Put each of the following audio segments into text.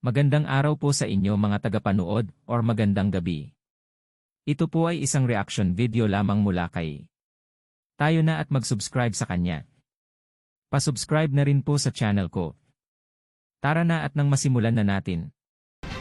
Magandang araw po sa inyo mga tagapanood or magandang gabi. Ito po ay isang reaction video lamang mula kay tayo na at mag-subscribe sa kanya. Pasubscribe na rin po sa channel ko. Tara na at nang masimulan na natin.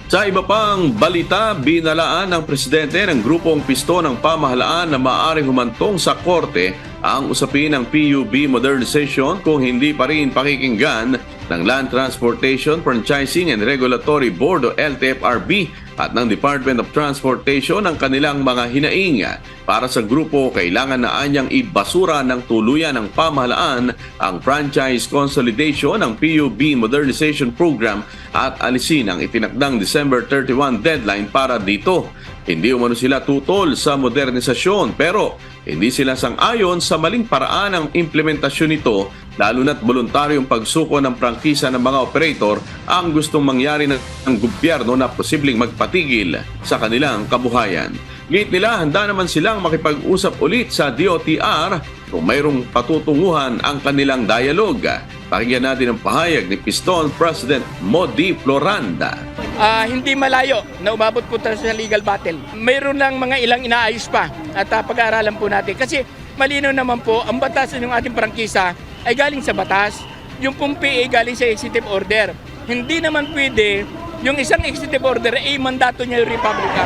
Sa iba pang balita, binalaan ng presidente ng grupong pisto ng pamahalaan na maaaring humantong sa korte ang usapin ng PUB modernization kung hindi pa rin pakikinggan ng Land Transportation Franchising and Regulatory Board o LTFRB at ng Department of Transportation ang kanilang mga hinaing. Para sa grupo, kailangan na anyang ibasura ng tuluyan ng pamahalaan ang franchise consolidation ng PUB Modernization Program at alisin ang itinakdang December 31 deadline para dito. Hindi umano sila tutol sa modernisasyon pero hindi sila sang-ayon sa maling paraan ng implementasyon nito lalo na't voluntaryong pagsuko ng prangkisa ng mga operator ang gustong mangyari ng ng gobyerno na posibleng magpatigil sa kanilang kabuhayan. Gate nila, handa naman silang makipag-usap ulit sa DOTR kung mayroong patutunguhan ang kanilang dialog. Pakinggan natin ang pahayag ni Piston President Modi Floranda. Ah, hindi malayo na umabot po tayo sa legal battle. Mayroon lang mga ilang inaayos pa at ah, pag-aaralan po natin. Kasi malinaw naman po, ang batasan ng ating prangkisa ay galing sa batas. Yung pong PA galing sa executive order. Hindi naman pwede yung isang executive order ay mandato niya yung Republika.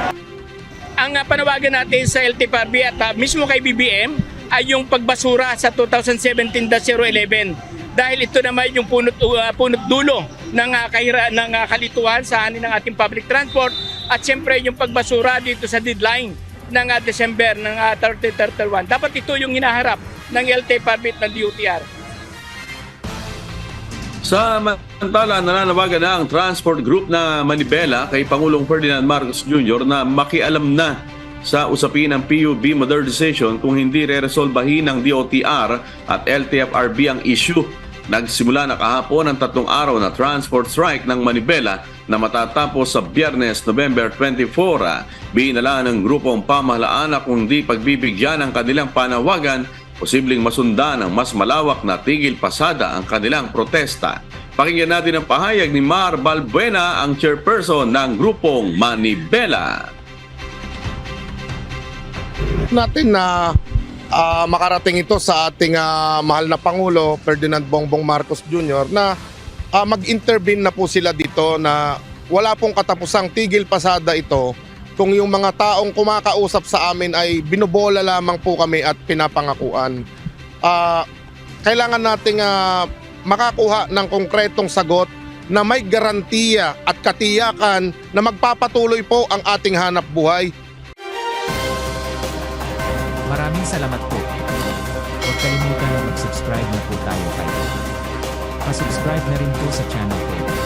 Ang ah, panawagan natin sa LTFRB at ah, mismo kay BBM ay yung pagbasura sa 2017-011 dahil ito naman yung punot, uh, punot dulo ng, uh, kahira, ng uh, kalituhan sa hanin ng ating public transport at siyempre yung pagbasura dito sa deadline ng uh, December ng uh, 3031. Dapat ito yung hinaharap ng LTFRB at ng DUTR. Sa mantala, nananawagan na ang transport group na Manibela kay Pangulong Ferdinand Marcos Jr. na makialam na sa usapin ng PUB modernization kung hindi re-resolbahin ng DOTR at LTFRB ang issue. Nagsimula na kahapon ang tatlong araw na transport strike ng Manibela na matatapos sa biyernes November 24. Binala ng grupong pamahalaan na kung di pagbibigyan ng kanilang panawagan, posibleng masundan ng mas malawak na tigil pasada ang kanilang protesta. Pakinggan natin ang pahayag ni Mar Balbuena, ang chairperson ng grupong Manibela. natin na ah, makarating ito sa ating ah, mahal na Pangulo Ferdinand Bongbong Marcos Jr. na ah, mag-intervene na po sila dito na wala pong katapusang tigil pasada ito kung yung mga taong kumakausap sa amin ay binubola lamang po kami at pinapangakuan. Ah, kailangan nating ah, makakuha ng konkretong sagot na may garantiya at katiyakan na magpapatuloy po ang ating hanap buhay Maraming salamat po. Huwag kalimutan na mag-subscribe na po tayo kayo. Pasubscribe na rin po sa channel ko.